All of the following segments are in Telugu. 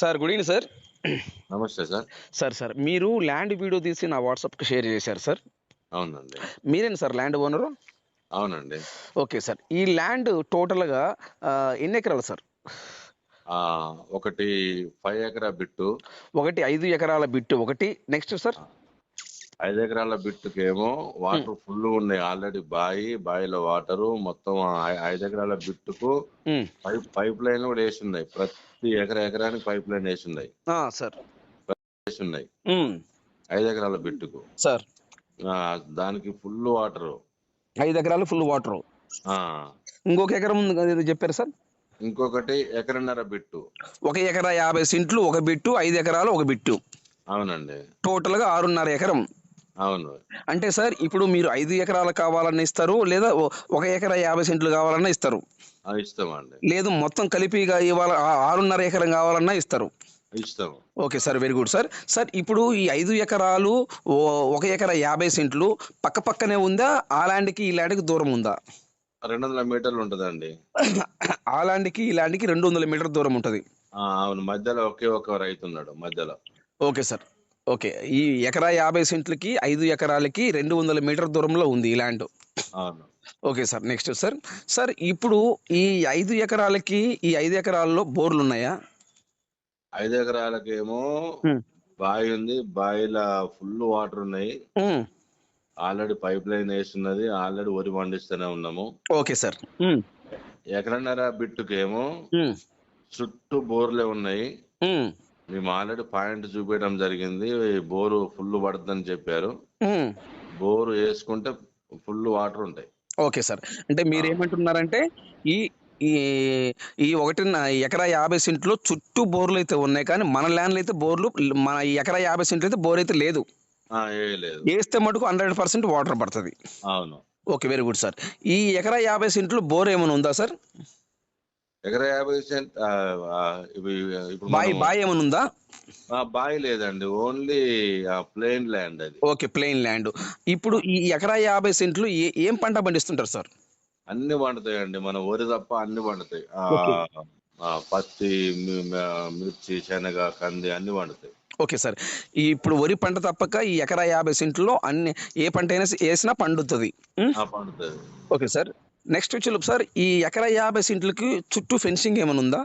Sir good evening sir. Namaste sir. Sir sir మీరు ల్యాండ్ వీడియో తీసి నా వాట్సాప్కి షేర్ చేశారు సార్. అవునండి. మీరేనా సార్ ల్యాండ్ ఓనరు? అవునండి. Okay sir. ఈ ల్యాండ్ టోటల్గా ఎన్ని ఎకరాలు సార్? ఆ ఒకటి ఫైవ్ ఎకరా బిట్టు. ఒకటి ఐదు ఎకరాల బిట్టు. ఒకటి నెక్స్ట్ సార్? ఐదు ఎకరాల బిట్టుకి ఏమో వాటర్ ఫుల్ ఉన్నాయి ఆల్రెడీ బాయి బాయిలో వాటరు. మొత్తం ఐదు ఎకరాల బిట్టుకు పైప్ పైప్ లైన్ కూడా వేసి ఉన్నాయి ప్రతి ఎకరా ఎకరానికి పైప్ లైన్ వేసి ఉన్నాయి ఆ, సార్. వేసి ఉన్నాయి ఐదు ఎకరాల బిట్టుకు. సార్. దానికి ఫుల్ వాటరు. ఐదు ఎకరాలు ఫుల్ వాటర్. ఇంకొక ఎకరం ఉంది కదా ఏదో చెప్పారు సార్? ఇంకొకటి ఎకరన్నర బిట్టు. ఒక ఎకరా యాభై సెంట్లు ఒక బిట్టు ఐదు ఎకరాలు ఒక బిట్టు. అవునండి. టోటల్గా ఆరున్నర ఎకరం. అవును. అంటే సార్ ఇప్పుడు మీరు ఐదు ఎకరాలు కావాలన్నా ఇస్తారు లేదా ఒక ఎకరా యాభై సెంట్లు కావాలన్నా ఇస్తారు. ఇస్తామండి. లేదు మొత్తం కలిపిగా ఇవాళ ఆరున్నర ఎకరం కావాలన్నా ఇస్తారు. ఇస్తాం. Okay sir very good sir. Sir ఇప్పుడు ఈ ఐదు ఎకరాలు ఒక ఎకరా యాభై సెంట్లు పక్క పక్కనే ఉందా? ఆ ల్యాండ్కి ఈ ల్యాండ్కి దూరం ఉందా? రెండు వందల మీటర్లు ఉంటదండి. ఆ ల్యాండ్కి ఈ ల్యాండ్కి రెండు వందల మీటర్ దూరం ఉంటుంది. అవును. మధ్యలో ఒకే ఒక రైతు ఉన్నాడు మధ్యలో. Okay sir. ఓకే. ఈ ఎకరా యాభై సెంట్లకి ఐదు ఎకరాలకి రెండు వందల మీటర్ దూరంలో ఉంది ఈ land. Okay sir. Next sir. Sir ఇప్పుడు ఈ ఐదు ఎకరాలకి ఈ ఐదు ఎకరాల్లో బోర్లు ఉన్నాయా ఐదు ఎకరాలకి ఏమో Hmm. బావి ఉంది. బావిలో ఫుల్ వాటర్ ఉన్నాయి. ఆల్రెడీ పైప్ లైన్ వేస్తున్నది. ఆల్రెడీ వరి పండిస్తూనే ఉన్నాము. Okay sir. ఎకరన్నర బిట్టుకేమో చుట్టూ బోర్లే ఉన్నాయి. మేము ఆల్రెడీ పాయింట్ చూపించడం జరిగింది బోరు ఫుల్ పడుతుందని చెప్పారు. బోరు వేసుకుంటే ఫుల్ వాటర్ ఉంటాయి. Okay sir. అంటే మీరు ఏమంటున్నారంటే ఈ ఈ ఈ ఒకటి ఎకరా యాభై సెంట్లో చుట్టూ బోర్లు అయితే ఉన్నాయి కానీ మన ల్యాండ్లో అయితే బోర్లు మన ఎకరా యాభై సెంట్లు అయితే బోర్ అయితే లేదు. వేస్తే మటుకు హండ్రెడ్ పర్సెంట్ వాటర్ పడుతుంది. అవును. Okay very good sir. ఈ ఎకరా యాభై సెంట్లు బోర్ ఏమైనా ఉందా సార్? ఎకరా యాభై సెంట్ ఇప్పుడు బాయ్ బాయ్ ఏమైనా ఉందా? ఆ, బావి లేదండి. ఓన్లీ ప్లెయిన్ ల్యాండ్ అది. Okay plain land. ఇప్పుడు ఈ ఎకరా యాభై సెంట్లు ఏ పంట పండిస్తుంటారు సార్? అన్ని పండుతాయండి. మన వరి తప్ప అన్ని పండుతాయి. పత్తి మిర్చి శనగ కంది అన్ని పండుతాయి. Okay sir. ఈ ఇప్పుడు వరి పంట తప్పక ఈ ఎకరా యాభై సెంట్లో అన్ని ఏ పంట అయినా వేసినా పండుతుంది. Okay sir. నెక్స్ట్ వచ్చి సార్ ఈ ఎకరా యాభై సెంట్లకి చుట్టూ ఫెన్సింగ్ ఏమైనా ఉందా?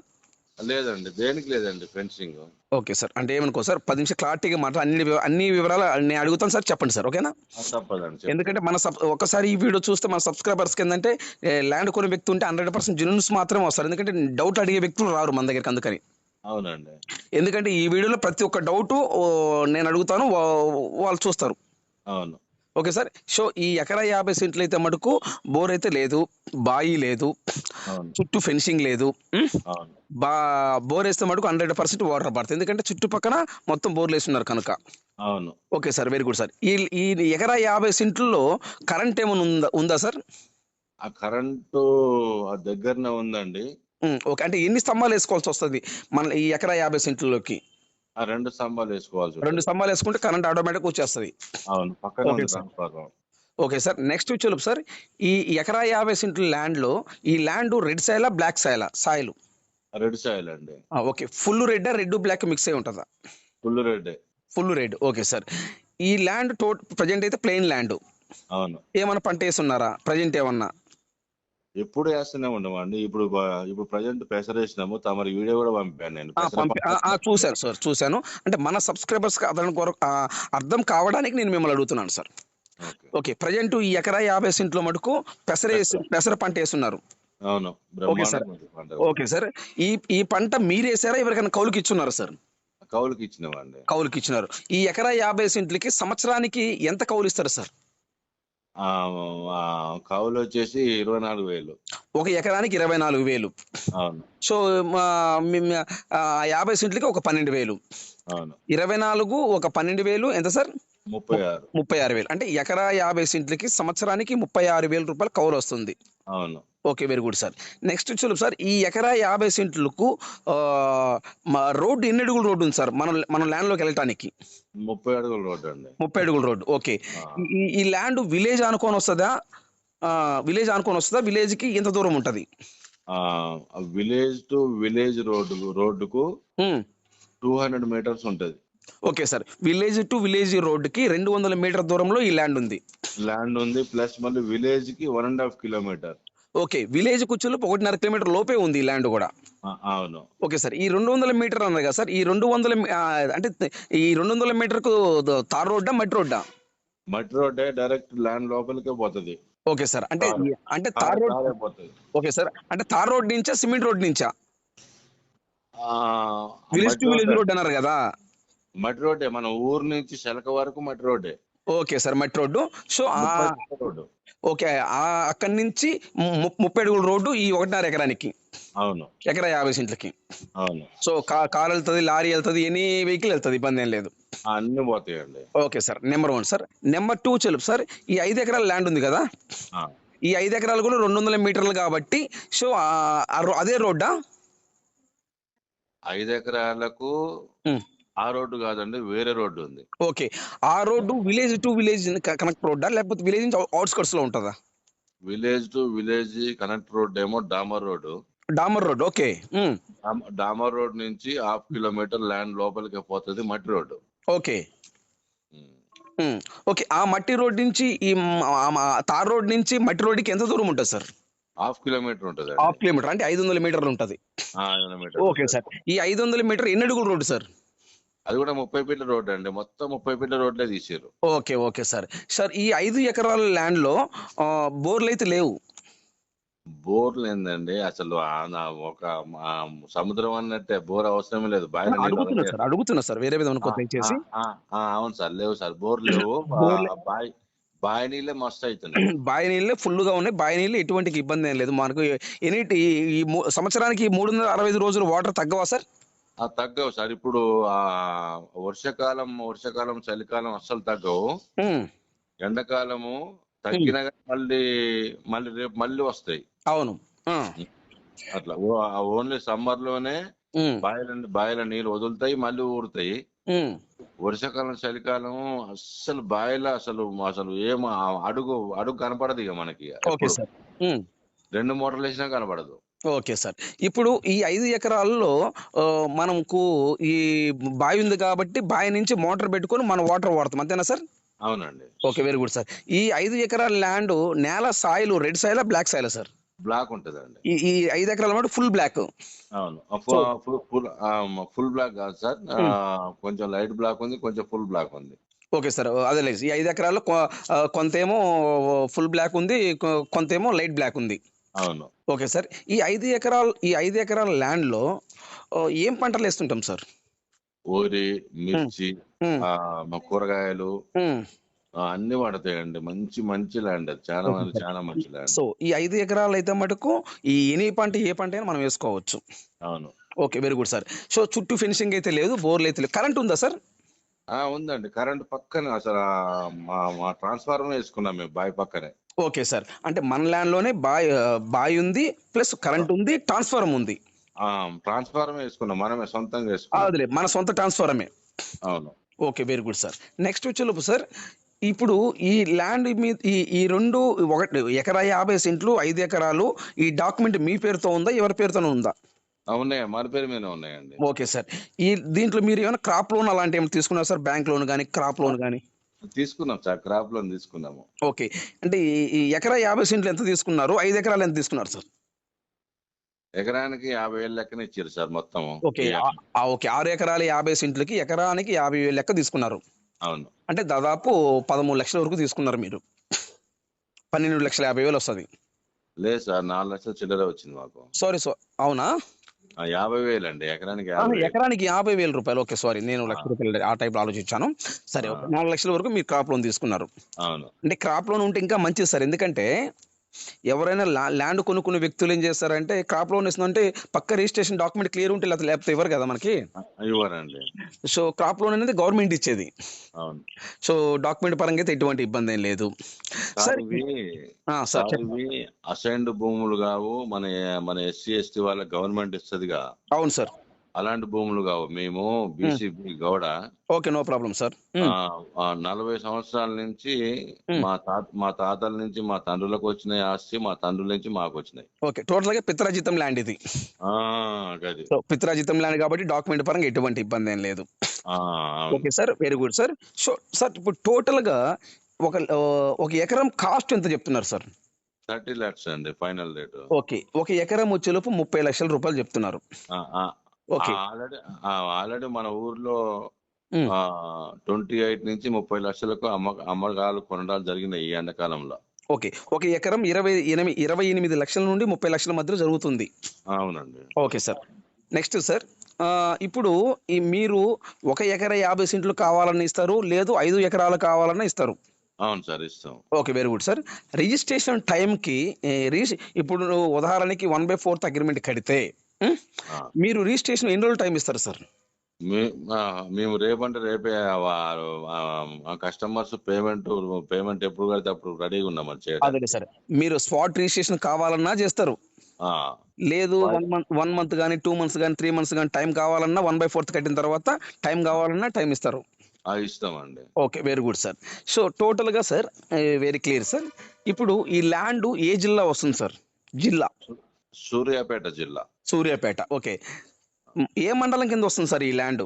లేదండి దేనికి లేదండి ఫెన్సింగ్? ఓకే సార్ అంటే ఏమనుకో సార్ పది నిమిషం క్లారిటీగా మాట అన్ని అన్ని వివరాలు నేను అడుగుతాను సార్ చెప్పండి సార్ ఓకేనా? తప్పదండి. ఎందుకంటే మన సబ్ ఒకసారి ఈ వీడియో చూస్తే మన సబ్స్క్రైబర్స్కి ఏంటంటే ల్యాండ్ కొనే వ్యక్తి ఉంటే హండ్రెడ్ పర్సెంట్ జెన్యున్స్ మాత్రమే వస్తారు. ఎందుకంటే డౌట్ అడిగే వ్యక్తులు రారు మన దగ్గరికి అందుకని. అవునండి. ఎందుకంటే ఈ వీడియోలో ప్రతి ఒక్క డౌట్ నేను అడుగుతాను వాళ్ళు చూస్తారు. అవును. Okay sir. సో ఈ ఎకరా యాభై సెంట్లు అయితే మటుకు బోర్ అయితే లేదు బాయి లేదు చుట్టూ ఫెన్సింగ్ లేదు బా బోర్ వేస్తే మటుకు హండ్రెడ్ పర్సెంట్ వాటర్ పడుతుంది ఎందుకంటే చుట్టుపక్కల మొత్తం బోర్లు వేస్తున్నారు కనుక. అవును. Okay sir very good sir. ఈ ఈ ఎకరా యాభై సెంట్లలో కరెంట్ ఏమైనా ఉందా ఉందా సార్? ఆ కరెంటు ఆ దగ్గరనే ఉందండి. ఓకే. అంటే ఎన్ని స్తంభాలు వేసుకోవాల్సి వస్తుంది మన ఈ ఎకరా యాభై సెంట్లలోకి? ఆ రెండు స్తంభాలు వేసుకోవాల్సి ఉంటుంది. రెండు స్తంభాలు వేసుకుంటే కరెంట్ ఆటోమేటిక్ వచ్చేస్తుంది. అవును పక్కనే okay sir. Transformer okay sir next వచ్చేలోపు సార్. ఈ ఎకరా యాభై సెంట్ల ల్యాండ్లో ఈ ల్యాండ్ రెడ్ సాయిలా బ్లాక్ సాయిలా సాయిలు? రెడ్ సాయిల్ అండి. Okay. Full red red black mix అయి ఉంటుందా? Full red full red okay sir. ఈ ల్యాండ్ టో ప్రజెంట్ అయితే ప్లెయిన్ ల్యాండ్. అవును. ఏమైనా పంట వేస్తున్నారా ప్రజెంట్ ఏమన్నా? ఎప్పుడు వేస్తూనే ఉండమండి. ఇప్పుడు ఇప్పుడు ప్రజెంట్ పెసర వేసినాము తమరి వీడియో కూడా పంపాను నేను. చూశాను సార్ చూశాను. అంటే మన సబ్స్క్రైబర్స్ అతని కొరకు అర్థం కావడానికి నేను మిమ్మల్ని అడుగుతున్నాను సార్. ఓకే. ప్రజెంట్ ఈ ఎకరా యాభై సెంట్లో మటుకు పెసర పెసర. పంట వేస్తున్నారు. అవును ఓకే సార్. Okay sir. ఈ ఈ పంట మీరు వేసారా ఎవరికైనా కౌలుకి ఇచ్చున్నారా సార్? కౌలుకి ఇచ్చినామండి. కౌలుకి ఇచ్చినారు. ఈ ఎకరా యాభై సెంట్లకి సంవత్సరానికి ఎంత కౌలు ఇస్తారు సార్? కౌలు వచ్చేసి ఇరవై నాలుగు వేలు. ఒక ఎకరానికి ఇరవై నాలుగు వేలు. అవును. సో యాభై సెంట్లకి ఒక పన్నెండు వేలు. అవును. ఇరవై నాలుగు ఒక పన్నెండు వేలు ఎంత సార్? ముప్పై ఆరు. ముప్పై ఆరు వేలు. అంటే ఎకరా యాభై సెంట్లకి సంవత్సరానికి ముప్పై ఆరు వేల రూపాయలు కౌలు వస్తుంది. అవును. Okay very good sir next చూడు సార్ ఈ ఎకరా యాభై సెంట్లకు మా రోడ్డు ఎన్ని అడుగుల రోడ్డు ఉంది సార్ మనం మనం ల్యాండ్లోకి వెళ్ళటానికి. ముప్పై అడుగుల రోడ్డు అండి. ముప్పై అడుగుల రోడ్డు ఓకే. ఈ ల్యాండ్ విలేజ్ అనుకొని వస్తుందా? విలేజ్ అనుకొని వస్తుందా? విలేజ్కి ఎంత దూరం ఉంటుంది? విలేజ్ టు విలేజ్ రోడ్డు రోడ్డుకు టూ హండ్రెడ్ మీటర్స్ ఉంటది. Okay sir village to village రోడ్డుకి రెండు వందల మీటర్ దూరంలో ఈ ల్యాండ్ ఉంది. ల్యాండ్ ఉంది ప్లస్ మళ్ళీ విలేజ్కి one and half kilometer. Okay village కూర్చోలోపు ఒకటిన్నర కిలోమీటర్ లోపే ఉంది ఈ ల్యాండ్ కూడా. అవును. ఓకే సార్ ఈ రెండు వందల మీటర్ అన్నారు కదా సార్ ఈ రెండు వందల అంటే ఈ రెండు వందల మీటర్కు తార్ రోడ్డా మట్టి రోడ్డా? మట్టి రోడ్డే డైరెక్ట్ ల్యాండ్ లోపలికే పోతుంది. ఓకే సార్ అంటే అంటే తార్ రోడ్ ఓకే సార్ అంటే తార్ రోడ్ నుంచా సిమెంట్ రోడ్ నుంచా? విలేజ్ టు విలేజ్ రోడ్ అన్నారు కదా. మట్టి రోడ్డే మన ఊరు నుంచి శలక వరకు మట్టి రోడ్డే. ఓకే సార్ మట్టి రోడ్డు. సో ఓకే ఆ అక్కడి నుంచి ముప్పై అడుగుల రోడ్డు ఈ ఒకటిన్నర ఎకరానికి. అవును. ఎకరా యాభై సెంట్లకి. అవును. సో కార్ వెళ్తుంది లారీ వెళ్తుంది ఎనీ వెహికల్ వెళ్తుంది ఇబ్బంది ఏం లేదు. అన్ని పోతాయండి. Okay sir number one sir. Number two చెలుపు sir ఈ ఐదు ఎకరాల ల్యాండ్ ఉంది కదా? ఈ ఐదు ఎకరాలు కూడా రెండు వందల మీటర్లు కాబట్టి సో అదే రోడ్డా? ఐదు ఎకరాలకు. ఆ రోడ్డు కాదండి వేరే రోడ్డు ఉంది. ఓకే. ఆ road village to village connect రోడ్డా? లేకపోతే విలేజ్ నుంచి అవుట్స్కట్స్లో ఉంటుందా? Village to village connect road ఏమో డామర్ రోడ్డు. డామర్ రోడ్ ఓకే. డామర్ రోడ్ నుంచి హాఫ్ కిలోమీటర్ ల్యాండ్ లోపలికి పోతుంది మట్టి రోడ్డు. ఓకే. ఓకే ఆ మట్టి రోడ్ నుంచి ఈ తార్ రోడ్ నుంచి మట్టి రోడ్డుకి ఎంత దూరం ఉంటుంది సార్? హాఫ్ కిలోమీటర్ ఉంటుంది హాఫ్ కిలోమీటర్ అంటే ఐదు వందల మీటర్లు ఉంటుంది. Okay sir. ఈ ఐదు వందల మీటర్ ఎన్ని అడుగుల రోడ్డు సార్? అది కూడా ముప్పై ఫీట్ల రోడ్ అండి. మొత్తం ముప్పై ఫీట్ల రోడ్లే తీసారు ఓకే ఓకే సార్. సార్ ఈ ఐదు ఎకరాల ల్యాండ్లో బోర్లు అయితే లేవు. బోర్లు ఏందండి? అసలు ఒక సముద్రం అన్నట్టే. బోర్ అవసరం లేదు. అడుగుతున్నా సార్ అడుగుతున్నా సార్. వేరే విధంగా అవును సార్. లేవు సార్. బోర్ లేవు. బాయ్ బాయి నీళ్ళే మస్తు అవుతున్నాయి బావి నీళ్ళే ఫుల్గా ఉన్నాయి. బావి నీళ్ళు ఎటువంటి ఇబ్బంది ఏం లేదు. మనకు ఎనీ ఈ- సంవత్సరానికి మూడు వందల అరవై ఐదు రోజులు వాటర్ తగ్గవా సార్? తగ్గవు సార్. ఇప్పుడు ఆ వర్షాకాలం వర్షాకాలం చలికాలం అస్సలు తగ్గవు. ఎండాకాలము తగ్గిన మళ్ళీ మళ్ళీ రేపు మళ్ళీ వస్తాయి. అవును. అట్లా. ఓన్లీ సమ్మర్లోనే బాయిల బాయిల నీళ్ళు వదులుతాయి మళ్ళీ ఊరుతాయి. వర్షాకాలం చలికాలం అస్సలు బాయిల అసలు అసలు ఏం ఆ అడుగు అడుగు కనపడదు ఇక మనకి. రెండు మోటార్లు వేసినా కనపడదు. Okay sir. ఇప్పుడు ఈ ఐదు ఎకరాల్లో మనకు ఈ బావి ఉంది కాబట్టి బావి నుంచి మోటార్ పెట్టుకొని మనం వాటర్ వాడతాం. అంతేనా సార్? అవునండి. Okay very good sir. ఈ ఐదు ఎకరాల ల్యాండ్ నేల సాయిల్ రెడ్ సాయిలా బ్లాక్ సాయిలా సార్? బ్లాక్ ఉంటదండి. ఈ ఈ ఐదు ఎకరాల మాట ఫుల్ బ్లాక్. అవును. ఫుల్ బ్లాక్ కాదు సార్. కొంచెం లైట్ బ్లాక్ ఉంది కొంచెం ఫుల్ బ్లాక్ ఉంది. Okay sir. అదే లేదు ఈ ఐదు ఎకరాల్లో కొ- ఆ, కొంతేమో ఫుల్ బ్లాక్ ఉంది కొ- కొంతేమో లైట్ బ్లాక్ ఉంది. అవును. Okay sir. ఈ ఐదు ఎకరాలు ఈ ఐదు ఎకరాల ల్యాండ్లో ఏం పంటలు వేస్తుంటాం సార్? ఊరి మిర్చి కూరగాయలు అన్ని పడతాయండి మంచి మంచి ల్యాండ్ అది. చాలా మంది చాలా మంచి ల్యాండ్ సో ఈ ఐదు ఎకరాలు అయితే మటుకు ఈ ఎనీ పంట ఏ పంట అయినా మనం వేసుకోవచ్చు. అవును. Okay very good sir. So చుట్టూ ఫినిషింగ్ అయితే లేదు బోర్లు అయితే లేదు కరెంట్ ఉందా సార్? ఆ ఉందండి. కరెంట్ పక్కనే అసలు మా ట్రాన్స్ఫార్మర్ వేసుకున్నాం మేము బావి పక్కనే. Okay sir. అంటే మన ల్యాండ్లోనే బాయ్ బాయ్ ఉంది ప్లస్ కరెంట్ ఉంది ట్రాన్స్ఫార్మర్ ఉంది. ఆ ట్రాన్స్ఫార్మర్ వేసుకున్నాం. మనమే సొంతంగా అదిలే మన సొంత ట్రాన్స్ఫారమే అవును. Okay very good sir. Next వచ్చేలోపు సార్ ఇప్పుడు ఈ ల్యాండ్ మీద ఈ ఈ రెండు ఒకటి ఎకరా యాభై సెంట్లు ఐదు ఎకరాలు ఈ డాక్యుమెంట్ మీ పేరుతో ఉందా ఎవరి పేరుతో ఉందా? ఉన్నాయి? మన పేరు మీద ఉన్నాయండి. Okay sir. ఈ దీంట్లో మీరు ఏమైనా క్రాప్ లోన్ అలాంటి ఏమైనా తీసుకున్నారు సార్? బ్యాంక్ లోన్ కానీ క్రాప్ లోన్ కానీ తీసుకున్నాం సార్ క్రాప్ లోన్ తీసుకున్నాము. ఓకే. అంటే ఈ- ఎకరా యాభై సెంట్లు ఎంత తీసుకున్నారు? ఐదు ఎకరాలు ఎంత తీసుకున్నారు సార్? ఎకరానికి యాభై వేలు లెక్కన ఇచ్చారు సార్ మొత్తం ఓకే. ఓకే. ఆరు ఎకరాలు యాభై సెంట్లకి ఎకరానికి యాభై వేలు లెక్క తీసుకున్నారు. అవును. అంటే దాదాపు పదమూడు లక్షల వరకు తీసుకున్నారు మీరు. పన్నెండు లక్షల యాభై వేలు వస్తుంది. లేదు సార్ నాలుగు లక్షల చిల్లర వచ్చింది మాకు. సారీ సో అవునా? యాభై వేలు అండి ఎకరానికి ఆ, యాభై వేలు. ఎకరానికి యాభై వేల రూపాయలు. Okay sorry. నేను లక్ష రూపాయలు ఆ టైప్లో ఆలోచించాను. సరే నాలుగు లక్షల వరకు మీరు క్రాప్ లోన్ తీసుకున్నారు. అవును. అంటే క్రాప్ లోన్ ఉంటే ఇంకా మంచిది సార్. ఎందుకంటే ఎవరైనా ల్యాండ్ కొనుక్కునే వ్యక్తులు ఏం చేస్తారంటే క్రాప్ లోన్ ఇస్తుందంటే పక్క రిజిస్ట్రేషన్ డాక్యుమెంట్ క్లియర్ ఉంటే లేకపోతే ఇవ్వరు కదా మనకి? ఇవ్వరండి. సో క్రాప్ లోన్ అనేది గవర్నమెంట్ ఇచ్చేది. అవును. సో డాక్యుమెంట్ పరంగా అయితే ఎటువంటి ఇబ్బంది ఏం లేదు. సార్ అసైన్డ్ భూములు కావు మన మన ఎస్సీ ఎస్టీ వాళ్ళ గవర్నమెంట్ ఇస్తుందిగా. అవును సార్. అలాంటి భూములు కావు. మేము BCB Gouda. Okay no problem sir. నలభై సంవత్సరాల నుంచి మా. తాత మా తాతల నుంచి మా తండ్రులకు వచ్చినాయి ఆస్తి మా తండ్రుల నుంచి మాకు వచ్చినాయి. ఓకే టోటల్గా పిత్రాజితం ల్యాండ్ ఇది. ఆ గది. సో పిత్రాజితం ల్యాండ్ కాబట్టి డాక్యుమెంట్ పరంగా ఎటువంటి ఇబ్బంది ఏం లేదు. Okay sir very good sir. So sir ఇప్పుడు టోటల్గా ఒక ఒక ఎకరం కాస్ట్ ఎంత చెప్తున్నారు సార్? థర్టీ లాక్స్ అండి ఫైనల్ రేట్. ఓకే ఒక ఎకరం వచ్చేలోపు ముప్పై లక్షల రూపాయలు చెప్తున్నారు. ఆల్రెడీ ఆల్రెడీ మన ఊర్లో. ట్వంటీ ఎయిట్ నుంచి ముప్పై లక్షలకు అమ్మ అమ్మకాలు కొనడాలు జరిగినాయి ఈ ఎండాకాలంలో. ఓకే. ఒక ఎకరం ఇరవై ఎనిమిది ఇరవై ఎనిమిది లక్షల నుండి ముప్పై లక్షల మధ్యలో జరుగుతుంది. అవునండి. Okay sir. నెక్స్ట్ సార్ ఇప్పుడు ఈ మీరు ఒక ఎకరా యాభై సెంట్లు కావాలని ఇస్తారు లేదు ఐదు ఎకరాలు కావాలన్నా ఇస్తారు. అవును సార్ ఇస్తాం. Okay very good sir. Registration టైంకి రిజిస్ ఇప్పుడు ఉదాహరణకి వన్ బై ఫోర్త్ అగ్రిమెంట్ కడితే. మీరు రిజిస్ట్రేషన్ ఎన్ని రోజులు టైం ఇస్తారు సార్? మేము రేపంటే రేపే కస్టమర్స్ పేమెంట్ పేమెంట్ ఎప్పుడు కడితే అప్పుడు రెడీగా ఉన్నాం అది సార్. మీరు స్పాట్ రిజిస్ట్రేషన్ కావాలన్నా చేస్తారు. లేదు వన్ మంత్ వన్ మంత్ కానీ టూ మంత్స్ కానీ త్రీ మంత్స్ కానీ టైం కావాలన్నా వన్ బై ఫోర్త్ కట్టిన తర్వాత టైం కావాలన్నా టైం ఇస్తారు. ఇస్తామండి. Okay very good sir. So టోటల్గా సార్ వెరీ క్లియర్ సార్. ఇప్పుడు ఈ ల్యాండ్ ఏ జిల్లా వస్తుంది సార్? జిల్లా. సూర్యాపేట జిల్లా. సూర్యాపేట ఓకే. ఏ మండలం కింద వస్తుంది సార్ ఈ land?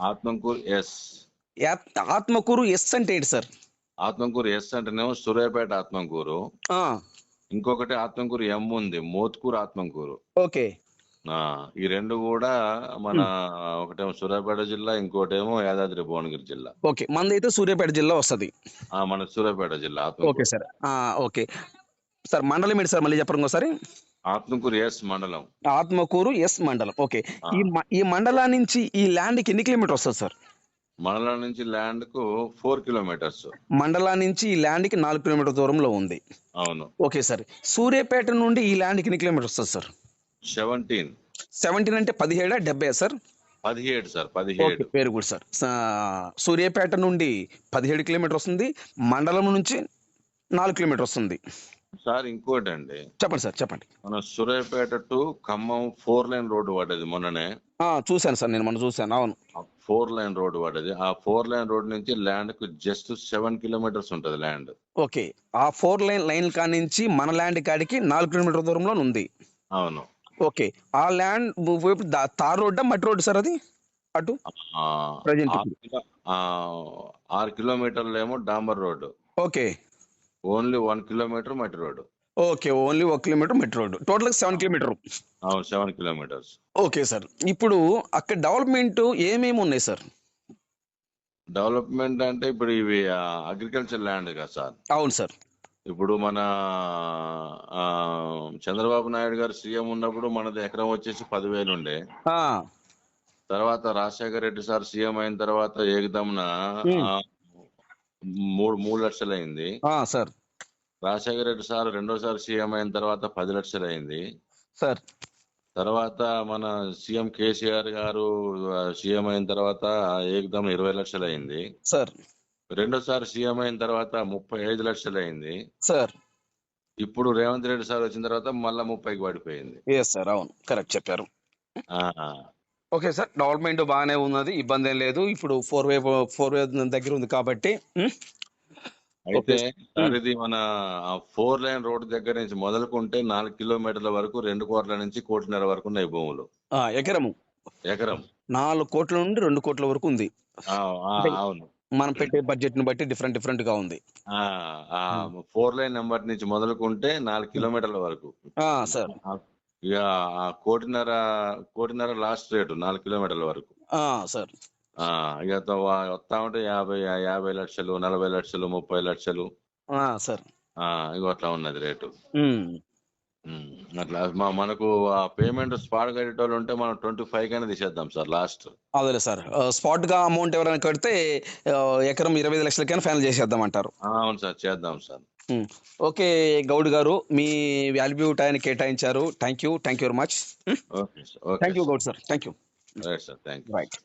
Atmakur S. Atmakur S అంటే ఏంటి సార్? ఆత్మకూరు ఎస్ అంటేనేమో సూర్యాపేట ఆత్మకూరు. ఆ, ఇంకొకటి ఆత్మకూరు ఎం ఉంది మోత్కూరు ఆత్మకూరు. ఓకే. ఆ, ఈ రెండు కూడా మన ఒకటేమో సూర్యాపేట జిల్లా ఇంకోటేమో యాదాద్రి భువనగిరి జిల్లా. ఓకే అయితే సూర్యాపేట జిల్లా వస్తుంది. మన సూర్యాపేట జిల్లా ఓకే సార్. ఆ, ఓకే. సార్ మండలం ఏంటి సార్ మళ్ళీ చెప్పండి ఒకసారి ఆత్మకూరు ఎస్ మండలం. ఆత్మకూరు ఎస్ మండలం. ఓకే. ఈ మండలం నుంచి ఈ ల్యాండ్కి ఎన్ని కిలోమీటర్ వస్తుంది సార్? మండలం నుంచి ల్యాండ్కు ఫోర్ కిలోమీటర్స్. మండలం నుంచి ఈ ల్యాండ్కి నాలుగు కిలోమీటర్ దూరంలో ఉంది. అవును. Okay sir. సూర్యాపేట నుండి ఈ ల్యాండ్కి ఎన్ని కిలోమీటర్ వస్తుంది సార్? సెవెంటీన్. సెవెంటీన్ అంటే పదిహేడా డెబ్బై సార్? పదిహేడు సార్ పదిహేడు. Very good sir. సూర్యాపేట నుండి పదిహేడు కిలోమీటర్ వస్తుంది. మండలం నుంచి నాలుగు కిలోమీటర్ వస్తుంది. సార్ ఇంకోటి అండి చెప్పండి సార్ చెప్పండి. మన Suryapet to Khammam four line road పడ్డది మొన్ననే. చూశాను సార్ నేను మొన్న చూశాను అవును. ఫోర్ లైన్ రోడ్డు పడ్డది. ఆ ఫోర్ లైన్ రోడ్ నుంచి ల్యాండ్కు జస్ట్ సెవెన్ కిలోమీటర్స్ ఉంటది ల్యాండ్. ఓకే. ఆ ఫోర్ లైన్ లైన్ కానించి మన ల్యాండ్ కాడికి నాలుగు కిలోమీటర్ దూరంలో ఉంది. అవును. ఓకే. ఆ ల్యాండ్ తార్ రోడ్డా మట్టి రోడ్డు సార్ అది? అటు? ఆరు కిలోమీటర్లు ఏమో డాంబర్ road. Okay. Only one kilometre మట్టి రోడ్డు. ఓకే ఓన్లీ ఒక కిలోమీటర్ మట్టి రోడ్డు. టోటల్గా సెవెన్ కిలోమీటర్. అవును సెవెన్ కిలోమీటర్స్. Okay sir. ఇప్పుడు అక్కడ డెవలప్మెంట్ ఏమేమి ఉన్నాయి సార్? డెవలప్మెంట్ అంటే ఇప్పుడు ఇవి అగ్రికల్చర్ ల్యాండ్ కదా సార్. అవును సార్. ఇప్పుడు మన చంద్రబాబు నాయుడు గారు సీఎం ఉన్నప్పుడు మనది ఎకరం వచ్చేసి పదివేలు ఉండే. తర్వాత రాజశేఖర రెడ్డి సార్ సీఎం అయిన తర్వాత ఏకదమ్న మూడు మూడు లక్షలు అయింది సార్. రాజశేఖర రెడ్డి సార్ రెండోసారి సీఎం అయిన తర్వాత పది లక్షలు అయింది సార్. తర్వాత మన సీఎం కేసీఆర్ గారు సీఎం అయిన తర్వాత ఏకదమ్ ఇరవై లక్షలు అయింది సార్. రెండోసారి సీఎం అయిన తర్వాత ముప్పై ఐదు లక్షలు అయింది సార్. ఇప్పుడు రేవంత్ రెడ్డి సార్ వచ్చిన తర్వాత మళ్ళా ముప్పైకి పడిపోయింది. సార్ అవును. కరెక్ట్ చెప్పారు. ఓకే సార్ డెవలప్మెంట్ బాగానే ఉన్నది ఇబ్బంది ఏం లేదు. ఇప్పుడు ఫోర్ వే ఫోర్ వే దగ్గర ఉంది కాబట్టి? అయితే ఇది మన ఫోర్ లైన్ రోడ్ దగ్గర నుంచి మొదలుకుంటే నాలుగు కిలోమీటర్ల వరకు రెండు కోట్ల నుంచి కోటిన్నర వరకు ఉన్నాయి భూములు. ఎకరము. ఎకరం. నాలుగు కోట్ల నుండి రెండు కోట్ల వరకు ఉంది. అవును. మనం పెట్టే బడ్జెట్ని బట్టి డిఫరెంట్ డిఫరెంట్గా ఉంది ఫోర్ లైన్ నెంబర్ నుంచి మొదలుకుంటే నాలుగు కిలోమీటర్ల వరకు. సార్. ఇక ఆ కోటిన్నర కోటిన్నర లాస్ట్ రేటు నాలుగు కిలోమీటర్ల వరకు. సార్. ఆ, ఇక వస్తా ఉంటే యాభై యాభై లక్షలు నలభై లక్షలు ముప్పై లక్షలు. ఆ, సార్. ఆ, ఇగో అట్లా ఉన్నది రేటు. అట్లా మా మనకు ఆ పేమెంట్ స్పాట్ కట్టేటోళ్ళు ఉంటే మనం ట్వంటీ ఫైవ్ కైనా తీసేద్దాం సార్ లాస్ట్. అదేలే సార్. స్పాట్గా అమౌంట్ ఎవరైనా కడితే ఎకరం ఇరవై ఐదు లక్షలకైనా ఫైనల్ చేసేద్దాం అంటారు. అవును సార్ చేద్దాం సార్. ఓకే గౌడ్ గారు మీ వాల్యూ టైం కేటాయించారు. Thank you thank you very much okay sir okay thank you Goud sir. Thank you right sir thank you right